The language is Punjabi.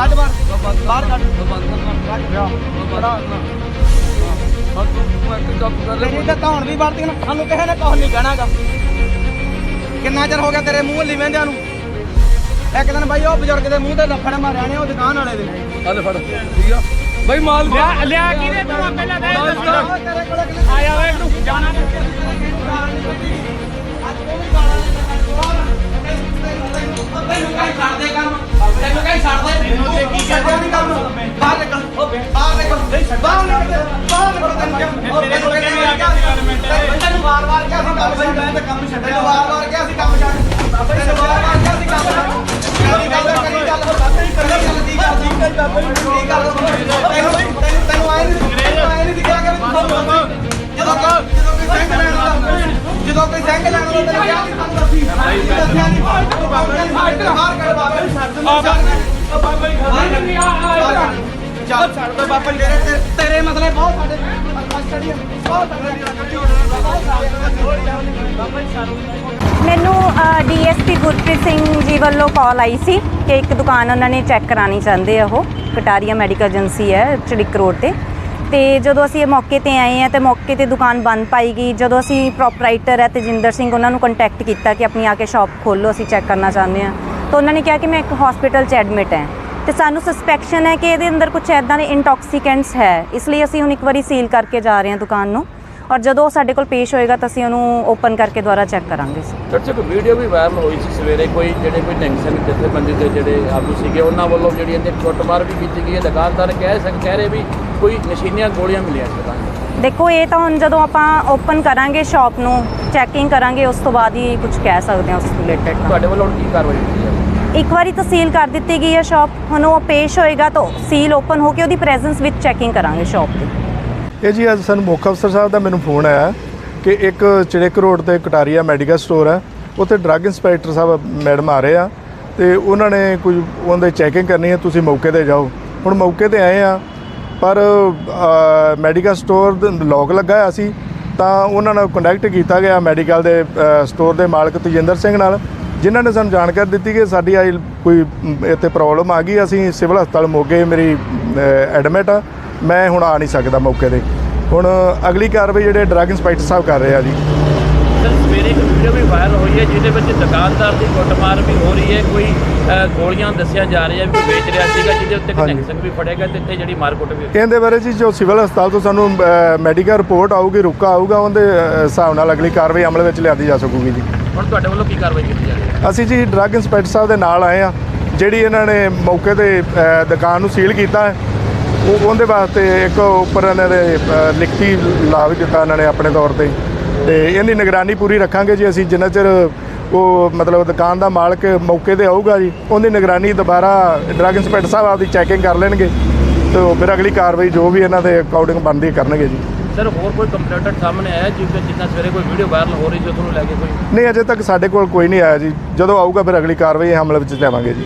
ਕੱਢ ਬਾਹਰ। ਬਾਹਰ ਕੱਢ। ਫੜਾ ਤੇਰੀ ਤਾਂ ਧੌਣ ਵੀ ਵਰਤੀ ਨਾ। ਸਾਨੂੰ ਕਿਸੇ ਨੇ ਕੁਛ ਨਹੀਂ ਕਹਿਣਾਗਾ ਕਿੰਨਾ ਚਿਰ ਹੋ ਗਿਆ ਤੇਰੇ ਮੂੰਹ ਲਈ ਵਹਿੰਦਿਆਂ ਨੂੰ? ਇੱਕ ਦਿਨ ਬਾਈ ਉਹ ਬਜ਼ੁਰਗ ਦੇ ਮੂੰਹ ਤੇ ਲੱਫੜ ਮਾਰਿਆ ਨੇ ਉਹ ਦੁਕਾਨ ਵਾਲੇ ਦੇ। ਆਲੇ ਫੜ। ਠੀਕ ਆ। ਬਈ ਮਾਲ ਲਿਆ ਲਿਆ ਕਿਹਦੇ ਤੂੰ ਪਹਿਲਾਂ ਦੇ ਕੋਈ ਸੈਂਕ ਲੈਣ ਦਾ ਤੈਨੂੰ ਕਿਹਾ ਸੀ ਦੱਸੀ ਦੱਸਿਆ ਨਹੀਂ ਬਾਬਾ ਜੀ ਬਾਹਰ ਕਰ ਬਾਬਾ ਜੀ ਛੱਡ ਦੇ ਬਾਬਾ ਜੀ ਚੱਲ ਛੱਡ ਦੋ ਬਾਬਾ ਜੀ ਤੇਰੇ ਤੇਰੇ ਮਸਲੇ ਬਹੁਤ ਸਾਡੇ ਮੈਨੂੰ ਡੀਐਸਪੀ ਗੁਰਪ੍ਰੀਤ ਸਿੰਘ ਜੀ ਵੱਲੋਂ ਕਾਲ ਆਈ ਸੀ ਕਿ ਇੱਕ ਦੁਕਾਨ ਉਹਨਾਂ ਨੇ ਚੈੱਕ ਕਰਾਣੀ ਚਾਹੁੰਦੇ ਆ ਉਹ ਕਟਾਰੀਆ ਮੈਡੀਕਲ ਏਜੰਸੀ ਹੈ ਚੜਿਕ ਰੋਡ ਤੇ ਤੇ ਜਦੋਂ ਅਸੀਂ ਇਹ ਮੌਕੇ ਤੇ ਆਏ ਆ ਤੇ ਮੌਕੇ ਤੇ ਦੁਕਾਨ ਬੰਦ ਪਾਈ ਗਈ। ਜਦੋਂ ਅਸੀਂ ਪ੍ਰੋਪਰਾਈਟਰ ਹੈ ਤੇਜਿੰਦਰ ਸਿੰਘ, ਉਹਨਾਂ ਨੂੰ ਕੰਟੈਕਟ ਕੀਤਾ ਕਿ ਆਪਣੀ ਆ ਕੇ ਸ਼ਾਪ ਖੋਲੋ ਅਸੀਂ ਚੈੱਕ ਕਰਨਾ ਚਾਹੁੰਦੇ ਆ ਤਾਂ ਉਹਨਾਂ ਨੇ ਕਿਹਾ ਕਿ ਮੈਂ ਇੱਕ ਹਸਪੀਟਲ 'ਚ ਐਡਮਿਟ ਹਾਂ। ਤੇ ਸਾਨੂੰ ਸਸਪੈਕਸ਼ਨ ਹੈ ਕਿ ਇਹਦੇ ਅੰਦਰ ਕੁਝ ਐਦਾਂ ਦੇ ਇੰਟੌਕਸੀਕੈਂਟਸ ਹੈ। ਇਸ ਲਈ ਅਸੀਂ ਹੁਣ ਇੱਕ ਵਾਰੀ ਸੀਲ ਕਰਕੇ ਜਾ ਰਹੇ ਹਾਂ ਦੁਕਾਨ ਨੂੰ। ਔਰ ਜਦੋਂ ਉਹ ਸਾਡੇ ਕੋਲ ਪੇਸ਼ ਹੋਏਗਾ ਤਾਂ ਅਸੀਂ ਉਹਨੂੰ ਓਪਨ ਕਰਕੇ ਦੁਬਾਰਾ ਚੈੱਕ ਕਰਾਂਗੇ ਦਰਸ਼ਕ ਵੀਡੀਓ ਵੀ ਵਾਇਰਲ ਹੋਈ ਸੀ ਸਵੇਰੇ। ਕੋਈ ਜਿਹੜੇ ਕੋਈ ਨੈਂਸਨ ਜਥੇਬੰਦੀ ਦੇ ਜਿਹੜੇ ਆਗੂ ਸੀਗੇ ਉਹਨਾਂ ਵੱਲੋਂ ਜਿਹੜੀ ਇਹਦੇ ਛੁੱਟਮਾਰ ਵੀ ਕੀਤੀ ਗਈ ਹੈ। ਦੁਕਾਨਦਾਰ ਕਹਿ ਸਕ ਕਹਿ ਰਹੇ ਵੀ ਕੋਈ ਨਸ਼ੀਨੀਆਂ ਗੋਲੀਆਂ ਮਿਲੀਆਂ 'ਚ ਦੇਖੋ ਇਹ ਤਾਂ ਹੁਣ ਜਦੋਂ ਆਪਾਂ ਓਪਨ ਕਰਾਂਗੇ ਸ਼ਾਪ ਨੂੰ ਚੈਕਿੰਗ ਕਰਾਂਗੇ ਉਸ ਤੋਂ ਬਾਅਦ ਹੀ ਕੁਝ ਕਹਿ ਸਕਦੇ ਹਾਂ ਉਸ ਰਿਲੇਟਡ ਤੁਹਾਡੇ ਵੱਲੋਂ ਕੀ ਕਾਰਵਾਈ ਕੀਤੀ ਹੈ? ਇੱਕ ਵਾਰੀ ਤਾਂ ਸੀਲ ਕਰ ਦਿੱਤੀ ਗਈ ਹੈ ਸ਼ਾਪ ਹੁਣ ਉਹ ਪੇਸ਼ ਹੋਏਗਾ ਤਾਂ ਸੀਲ ਓਪਨ ਹੋ ਕੇ ਉਹਦੀ ਪ੍ਰੈਜ਼ੈਂਸ ਵਿੱਚ ਚੈਕਿੰਗ ਕਰਾਂਗੇ ਸ਼ਾਪ ਦੀ। ਇਹ ਜੀ ਅੱਜ ਸਾਨੂੰ ਮੁੱਖ ਅਫਸਰ ਸਾਹਿਬ ਦਾ ਮੈਨੂੰ ਫੋਨ ਆਇਆ ਕਿ ਇੱਕ ਚਿੜਕ ਰੋਡ ਤੇ ਕਟਾਰੀਆ ਮੈਡੀਕਲ ਸਟੋਰ ਹੈ। ਉੱਥੇ ਡਰੱਗ ਇੰਸਪੈਕਟਰ ਸਾਹਿਬ ਮੈਡਮ ਆ ਰਹੇ ਆ ਤੇ ਉਹਨਾਂ ਨੇ ਕੁਝ ਉਹਦੇ ਚੈਕਿੰਗ ਕਰਨੀ ਹੈ, ਤੁਸੀਂ ਮੌਕੇ ਤੇ ਜਾਓ। ਹੁਣ ਮੌਕੇ ਤੇ ਆਏ ਆ, ਪਰ ਮੈਡੀਕਲ ਸਟੋਰ ਲੌਕ ਲੱਗਾ ਹੋਇਆ ਸੀ, ਤਾਂ ਉਹਨਾਂ ਨਾਲ ਕੰਟੈਕਟ ਕੀਤਾ ਗਿਆ ਮੈਡੀਕਲ ਦੇ ਸਟੋਰ ਦੇ ਮਾਲਕ ਤਜਿੰਦਰ ਸਿੰਘ ਨਾਲ, ਜਿਨ੍ਹਾਂ ਨੇ ਸਾਨੂੰ ਜਾਣਕਾਰੀ ਦਿੱਤੀ ਕਿ ਸਾਡੀ ਆਈ ਕੋਈ ਇੱਥੇ ਪ੍ਰੋਬਲਮ ਆ ਗਈ, ਅਸੀਂ ਸਿਵਲ ਹਸਪਤਾਲ ਮੋਗੇ ਮੇਰੀ ਐਡਮਿਟ ਆ। ਮੈਂ ਹੁਣ ਆ ਨਹੀਂ ਸਕਦਾ ਮੌਕੇ ਤੇ। ਹੁਣ ਅਗਲੀ ਕਾਰਵਾਈ ਜਿਹੜੇ ਡਰੱਗ ਇੰਸਪੈਕਟਰ ਸਾਹਿਬ ਕਰ ਰਹੇ ਆ ਜੀ। ਸਰ ਸਵੇਰੇ ਇੱਕ ਵੀਡੀਓ ਵੀ ਵਾਇਰਲ ਹੋਈ ਹੈ ਜਿਹਦੇ ਵਿੱਚ ਦੁਕਾਨਦਾਰ ਦੀ ਕੁੱਟਮਾਰ ਵੀ ਹੋ ਰਹੀ ਹੈ। ਕੋਈ ਅ, ਗੋਲੀਆਂ ਦੱਸਿਆ ਜਾ ਰਿਹਾ ਵੀ ਵੇਚ ਰਿਹਾ ਸੀਗਾ ਜਿਹਦੇ ਉੱਤੇ ਹਾਂਜੀ। ਕਨੈਕਸ਼ਨ ਵੀ ਫੜਿਆ ਗਿਆ ਤੇ ਇੱਥੇ ਜਿਹੜੀ ਮਾਰਕੁੱਟ ਵੀ ਹੋਈ। ਇਹਦੇ ਬਾਰੇ ਜੀ ਜੋ ਸਿਵਲ ਹਸਪਤਾਲ ਤੋਂ ਸਾਨੂੰ ਮੈਡੀਕਲ ਰਿਪੋਰਟ ਆਊਗੀ ਰੁਕਾ ਆਊਗਾ ਉਹਦੇ ਅ, ਹਿਸਾਬ ਨਾਲ ਅਗਲੀ ਕਾਰਵਾਈ ਅਮਲ ਵਿੱਚ ਲਿਆਂਦੀ ਜਾ ਸਕੂਗੀ ਜੀ। ਹੁਣ ਤੁਹਾਡੇ ਵੱਲੋਂ ਕੀ ਕਾਰਵਾਈ ਕੀਤੀ ਜਾ ਰਹੀ ਹੈ? ਅਸੀਂ ਜੀ ਡਰੱਗ ਇੰਸਪੈਕਟਰ ਸਾਹਿਬ ਦੇ ਨਾਲ ਆਏ ਆ ਜਿਹੜੀ ਇਹਨਾਂ ਨੇ ਮੌਕੇ ਤੇ ਅ, ਦੁਕਾਨ ਨੂੰ ਸੀਲ ਕੀਤਾ ਹੈ। ਉਹ ਉਹਦੇ ਵਾਸਤੇ ਇੱਕ ਉੱਪਰ ਇਹਨਾਂ ਦੇ ਲਿਖਤੀ ਲਾ ਵੀ ਦਿੱਤਾ ਇਹਨਾਂ ਨੇ ਆਪਣੇ ਤੌਰ ਤੇ ਤੇ ਇਹਦੀ ਨਿਗਰਾਨੀ ਪੂਰੀ ਰੱਖਾਂਗੇ ਜੀ ਅਸੀਂ ਜਿੰਨਾ ਚਿਰ ਉਹ ਮਤਲਬ ਦੁਕਾਨ ਦਾ ਮਾਲਕ ਮੌਕੇ ਤੇ ਆਊਗਾ ਜੀ ਉਹਦੀ ਨਿਗਰਾਨੀ ਦੁਬਾਰਾ ਡਰੱਗ ਇੰਸਪੈਕਟਰ ਸਾਹਿਬ ਆਪਦੀ ਚੈਕਿੰਗ ਕਰ ਲੈਣਗੇ ਤੇ ਫਿਰ ਅਗਲੀ ਕਾਰਵਾਈ ਜੋ ਵੀ ਇਹਨਾਂ ਦੇ ਅਕਾਊਂਟਿੰਗ ਬਣਦੀ ਕਰਨਗੇ ਜੀ। ਸਰ ਹੋਰ ਕੋਈ ਕੰਪਲੇਂਟ ਸਾਹਮਣੇ ਆਇਆ ਜਿਵੇਂ ਜਿੰਨਾ ਸਵੇਰੇ ਕੋਈ ਵੀਡੀਓ ਵਾਇਰਲ ਹੋ ਰਹੀ ਸੀ ਤੁਹਾਨੂੰ ਲੈ ਕੇ ਕੋਈ? ਨਹੀਂ ਅਜੇ ਤੱਕ ਸਾਡੇ ਕੋਲ ਕੋਈ ਨਹੀਂ ਆਇਆ ਜੀ। ਜਦੋਂ ਆਊਗਾ ਫਿਰ ਅਗਲੀ ਕਾਰਵਾਈ ਅਮਲ ਵਿੱਚ ਲਿਆਵਾਂਗੇ ਜੀ।